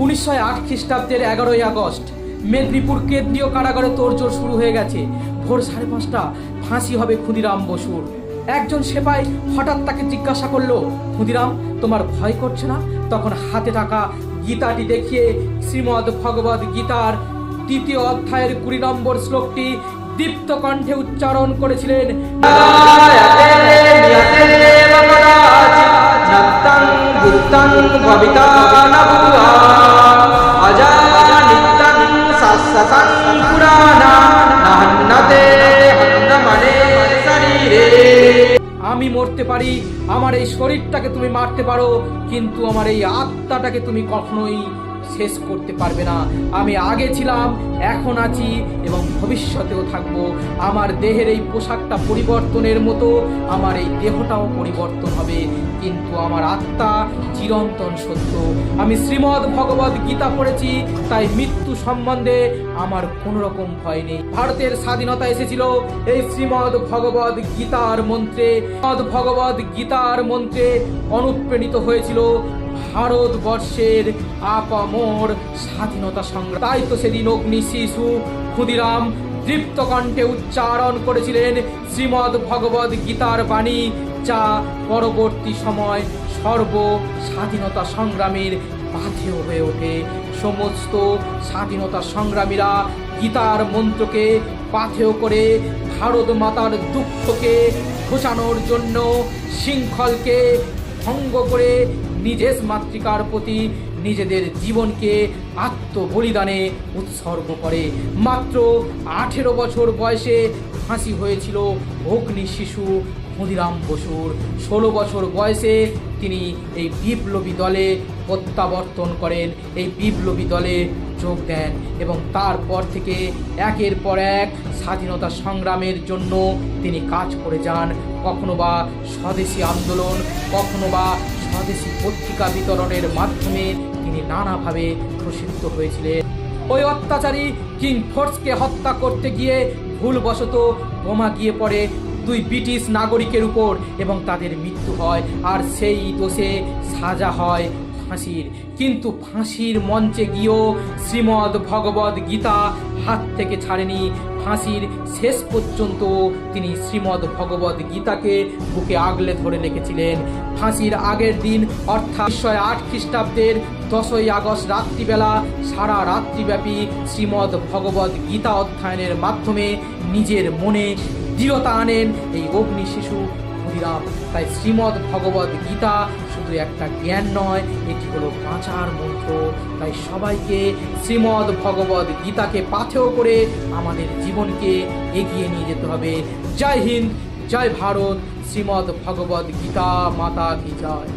উনিশশো আট খ্রিস্টাব্দের এগারোই আগস্ট, মেদিনীপুর কেন্দ্রীয় কারাগারে তোড়জোড় শুরু হয়ে গেছে। ভোর সাড়ে পাঁচটা ফাঁসি হবে ক্ষুদিরাম বসুর। একজন সেপাই হঠাৎ তাকে জিজ্ঞাসা করল, ক্ষুদিরাম, তোমার ভয় করছে না? তখন হাতে থাকা গীতাটি দেখিয়ে শ্রীমদ ভগবদ গীতার তৃতীয় অধ্যায়ের কুড়ি নম্বর শ্লোকটি দীপ্ত কণ্ঠে উচ্চারণ করেছিলেন ভবিতা আমি মরতে পারি, আমার এই শরীরটাকে তুমি মারতে পারো, কিন্তু আমার এই আত্মাটাকে তুমি কখনোই শেষ করতে পারবে না। আমি আগে ছিলাম, এখন আছি এবং ভবিষ্যতেও থাকব। আমার দেহের এই পোশাকটা পরিবর্তনের মতো, আমার এই দেহটাও পরিবর্তন হবে। কিন্তু আমার আত্মা চিরন্তন সত্য। আমি শ্রীমদ ভগবদ গীতা পড়েছি, তাই মৃত্যু সম্বন্ধে আমার কোনো রকম ভয় নেই। ভারতের স্বাধীনতা এসেছিল, এই শ্রীমদ ভগবদ গীতার মন্ত্রে। ভগবদ গীতার মন্ত্রে অনুপ্রাণিত হয়েছিল ভারতবর্ষের আপামোর স্বাধীনতা সংগ্রাম। তাই তো সেদিন অগ্নি শিশু ক্ষুদিরাম দৃপ্ত কণ্ঠে উচ্চারণ করেছিলেন শ্রীমদ ভগবদ গীতার বাণী, যা পরবর্তী সময় সর্ব স্বাধীনতা সংগ্রামের পাথেয় হয়ে ওঠে। সমস্ত স্বাধীনতা সংগ্রামীরা গীতার মন্ত্রকে পাথেয় করে ভারত মাতার দুঃখকে ঘোষানোর জন্য শৃঙ্খলকে ভঙ্গ করে নিজের মাতৃকার প্রতি নিজেদের জীবনকে আত্মবলিদানে উৎসর্গ করে। মাত্র আঠেরো বছর বয়সে ফাঁসি হয়েছিল অগ্নি শিশু ক্ষুদিরাম বসুর। ষোলো বছর বয়সে তিনি এই বিপ্লবী দলে প্রত্যাবর্তন করেন। এই বিপ্লবী দলে যোগ দেন এবং তারপর থেকে একের পর এক স্বাধীনতা সংগ্রামের জন্য তিনি কাজ করে যান। কখনো বা স্বদেশী আন্দোলন, কখনো বা স্বদেশী পত্রিকা বিতরণের মাধ্যমে তিনি নানাভাবে প্রসিদ্ধ হয়েছিলেন। ওই অত্যাচারী কিং ফোর্সকে হত্যা করতে গিয়ে ভুলবশত বোমা গিয়ে পড়ে দুই ব্রিটিশ নাগরিকের উপর এবং তাদের মৃত্যু হয়, আর সেই দোষে সাজা হয় ফাঁসির। কিন্তু ফাঁসির মঞ্চে গিয়েও শ্রীমদ ভগবদ গীতা হাত থেকে ছাড়েনি। ফাঁসির শেষ পর্যন্ত তিনি শ্রীমদ ভগবদ গীতাকে বুকে আগলে ধরে রেখেছিলেন। ফাঁসির আগের দিন, অর্থাৎ উনিশশো আট খ্রিস্টাব্দের দশই আগস্ট রাত্রিবেলা সারা রাত্রিব্যাপী শ্রীমদ ভগবদ গীতা অধ্যয়নের মাধ্যমে নিজের মনে দৃঢ়তা আনেন এই অগ্নি শিশু। ক্ষুদিরাম তাই শ্রীমদ্ ভগবদ গীতা শুধু একটা জ্ঞান নয়, এটি হলো বাঁচার মন্ত্র। তাই সবাইকে শ্রীমদ্ ভগবদ গীতাকে পাথেও করে আমাদের জীবনকে এগিয়ে নিয়ে যেতে হবে। জয় হিন্দ, জয় ভারত, শ্রীমদ্ ভগবদ গীতা মাতা কি জয়।